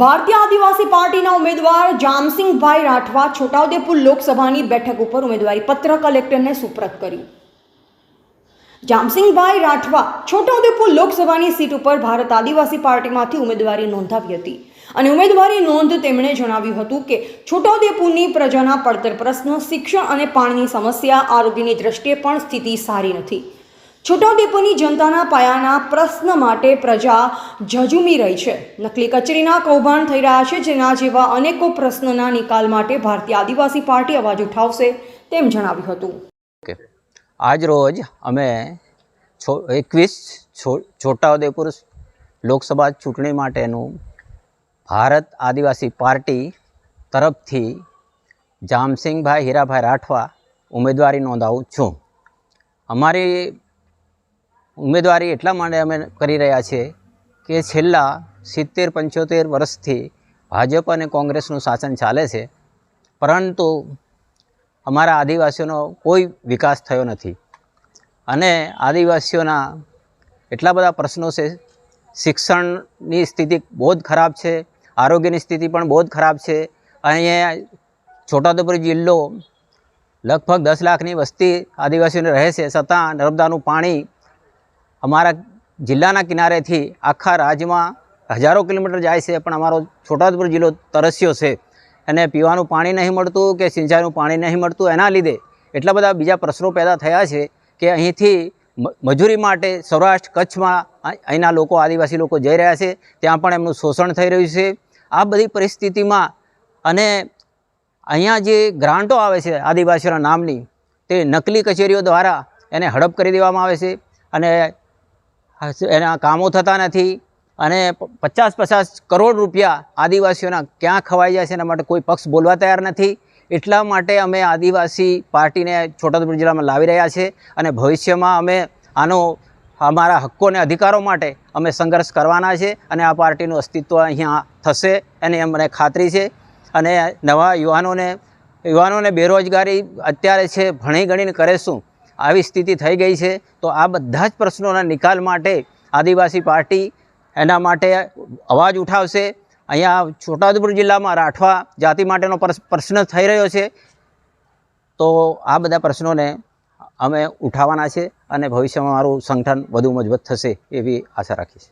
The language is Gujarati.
ભારતીય આદિવાસી પાર્ટીના ઉમેદવાર જામસિંહભાઈ રાઠવા છોટાઉદેપુર લોકસભાની બેઠક ઉપર ઉમેદવારી પત્ર કલેક્ટરને સુપ્રત કર્યું. જામસિંહભાઈ રાઠવા છોટાઉદેપુર લોકસભાની સીટ ઉપર ભારત આદિવાસી પાર્ટીમાંથી ઉમેદવારી નોંધાવી હતી અને ઉમેદવારી નોંધ તેમણે જણાવ્યું હતું કે છોટાઉદેપુરની પ્રજાના પડતર પ્રશ્ન શિક્ષણ અને પાણીની સમસ્યા આરોગ્યની દ્રષ્ટિએ પણ સ્થિતિ સારી નથી. છોટાઉદેપુરની જનતાના પાયાના પ્રશ્ન માટે પ્રજા ઝઝુમી રહી છે. નકલી કચેરીના કૌભાંડ થઈ રહ્યા છે, જેના જેવા અનેકો પ્રશ્નના નિકાલ માટે ભારતીય આદિવાસી પાર્ટી અવાજ ઉઠાવશે તેમ જણાવ્યું હતું. ઓકે. આજ રોજ અમે એકવીસ છોટાઉદેપુર લોકસભા ચૂંટણી માટેનું ભારત આદિવાસી પાર્ટી તરફથી જામસિંગભાઈ હીરાભાઈ રાઠવા ઉમેદવારી નોંધાવું છું. અમારી ઉમેદવારી એટલા માટે અમે કરી રહ્યા છીએ કે છેલ્લા સિત્તેર, પંચોતેર વર્ષથી ભાજપ અને કોંગ્રેસનું શાસન ચાલે છે. પરંતુ અમારા આદિવાસીઓનો કોઈ વિકાસ થયો નથી. અને આદિવાસીઓના એટલા બધા પ્રશ્નો છે. શિક્ષણની સ્થિતિ બહુ જ ખરાબ છે. આરોગ્યની સ્થિતિ પણ બહુ જ ખરાબ છે. અહીંયા છોટાઉદેપુર જિલ્લો લગભગ દસ લાખની વસ્તી આદિવાસીઓને રહે છે. છતાં નર્મદાનું પાણી અમારા જિલ્લાના કિનારેથી આખા રાજ્યમાં હજારો કિલોમીટર જાય છે, પણ અમારો છોટાઉદેપુર જિલ્લો તરસ્યો છે. અને પીવાનું પાણી નહીં મળતું કે સિંચાઈનું પાણી નહીં મળતું, એના લીધે એટલા બધા બીજા પ્રશ્નો પેદા થયા છે કે અહીંથી મજૂરી માટે સૌરાષ્ટ્ર કચ્છમાં અહીંના લોકો, આદિવાસી લોકો જઈ રહ્યા છે, ત્યાં પણ એમનું શોષણ થઈ રહ્યું છે. આ બધી પરિસ્થિતિમાં અને અહીંયા જે ગ્રાન્ટો આવે છે આદિવાસીઓના નામની, તે નકલી કચેરીઓ દ્વારા એને હડપ કરી દેવામાં આવે છે અને એના કામો થતા નથી અને પચાસ પચાસ કરોડ રૂપિયા આદિવાસીઓના ક્યાં ખવાઈ જાય છે એના માટે કોઈ પક્ષ બોલવા તૈયાર નથી. એટલા માટે અમે આદિવાસી પાર્ટીને છોટાઉદેપુર જિલ્લામાં લાવી રહ્યા છે અને ભવિષ્યમાં અમે આનો, અમારા હક્કો અને અધિકારો માટે અમે સંઘર્ષ કરવાના છે અને આ પાર્ટીનું અસ્તિત્વ અહીંયા થશે એની અમને ખાતરી છે. અને નવા યુવાનોને યુવાનોને બેરોજગારી અત્યારે છે ભણી ગણીને કરે શું? આવી સ્થિતિ થઈ ગઈ છે, તો આ બધા જ પ્રશ્નોના નિકાલ માટે આદિવાસી પાર્ટી એના માટે અવાજ ઉઠાવશે. અહીંયા છોટાઉદેપુર જિલ્લામાં રાઠવા જાતિ માટેનો પ્રશ- પ્રશ્ન થઈ રહ્યો છે. તો આ બધા પ્રશ્નોને અમે ઉઠાવવાના છે અને ભવિષ્યમાં મારું સંગઠન વધુ મજબૂત થશે એવી આશા રાખીશ